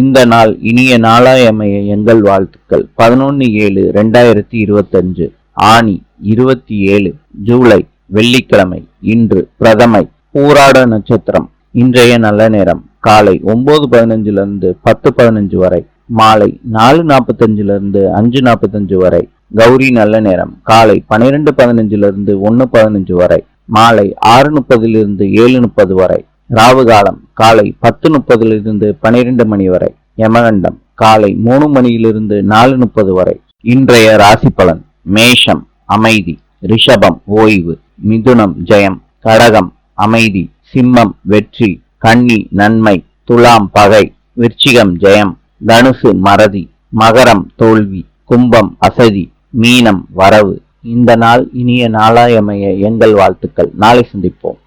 இந்த நாள் இனிய நாளாயமைய எங்கள் வாழ்த்துக்கள். பதினொன்று ஏழு ரெண்டாயிரத்தி இருபத்தஞ்சு ஆணி இருபத்தி ஏழு ஜூலை வெள்ளிக்கிழமை இன்று பிரதமை பூராட நட்சத்திரம். இன்றைய நல்ல நேரம் காலை ஒன்பது பதினஞ்சுல இருந்து பத்து பதினஞ்சு வரை மாலை நாலு நாற்பத்தஞ்சுல இருந்து அஞ்சு நாற்பத்தஞ்சு வரை கௌரி நல்ல நேரம் காலை பன்னிரெண்டு பதினஞ்சுல இருந்து பதினஞ்சு வரை மாலை ஆறு முப்பதிலிருந்து ஏழு முப்பது வரை. ராவு காலம் காலை பத்து முப்பதிலிருந்து பனிரெண்டு மணி வரை. யமகண்டம் காலை மூணு மணியிலிருந்து நாலு முப்பது வரை. இன்றைய ராசி பலன் மேஷம் அமைதி ரிஷபம் ஓய்வு மிதுனம் ஜெயம் கடகம் அமைதி சிம்மம் வெற்றி கன்னி நன்மை துலாம் பகை விருச்சிகம் ஜெயம் தனுசு மறதி மகரம் தோல்வி கும்பம் அசதி மீனம் வரவு. இந்த நாள் இனிய நாளாயமைய எங்கள் வாழ்த்துக்கள். நாளை சந்திப்போம்.